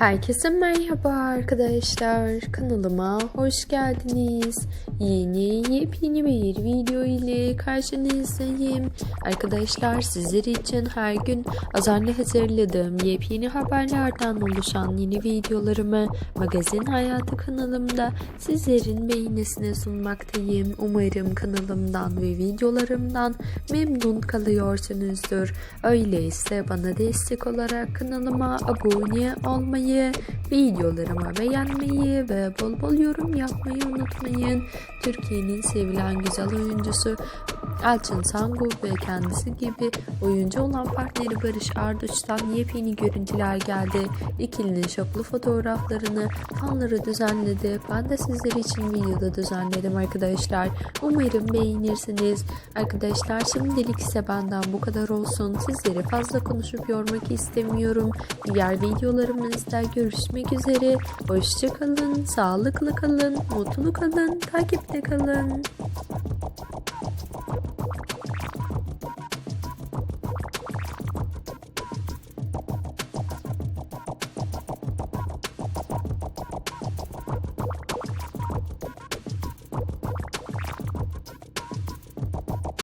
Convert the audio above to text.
Herkese merhaba arkadaşlar. Kanalıma hoş geldiniz. Yeni yepyeni bir video ile karşınızdayım. Arkadaşlar sizler için her gün azarlı hazırladığım yepyeni haberlerden oluşan yeni videolarımı Magazin Hayatı kanalımda sizlerin beğenisine sunmaktayım. Umarım kanalımdan ve videolarımdan memnun kalıyorsunuzdur. Öyleyse bana destek olarak kanalıma abone olmayı, 些 videolarımı beğenmeyi ve bol bol yorum yapmayı unutmayın. Türkiye'nin sevilen güzel oyuncusu Elçin Sangur ve kendisi gibi oyuncu olan partneri Barış Arduç'tan yepyeni görüntüler geldi. İkilinin şoklu fotoğraflarını fanları düzenledi. Ben de sizler için videoda düzenledim arkadaşlar. Umarım beğenirsiniz. Arkadaşlar şimdilik ise benden bu kadar olsun. Sizleri fazla konuşup yormak istemiyorum. Diğer videolarımızda görüşmek üzere. Hoşçakalın, sağlıklı kalın, mutlu kalın, takipte kalın.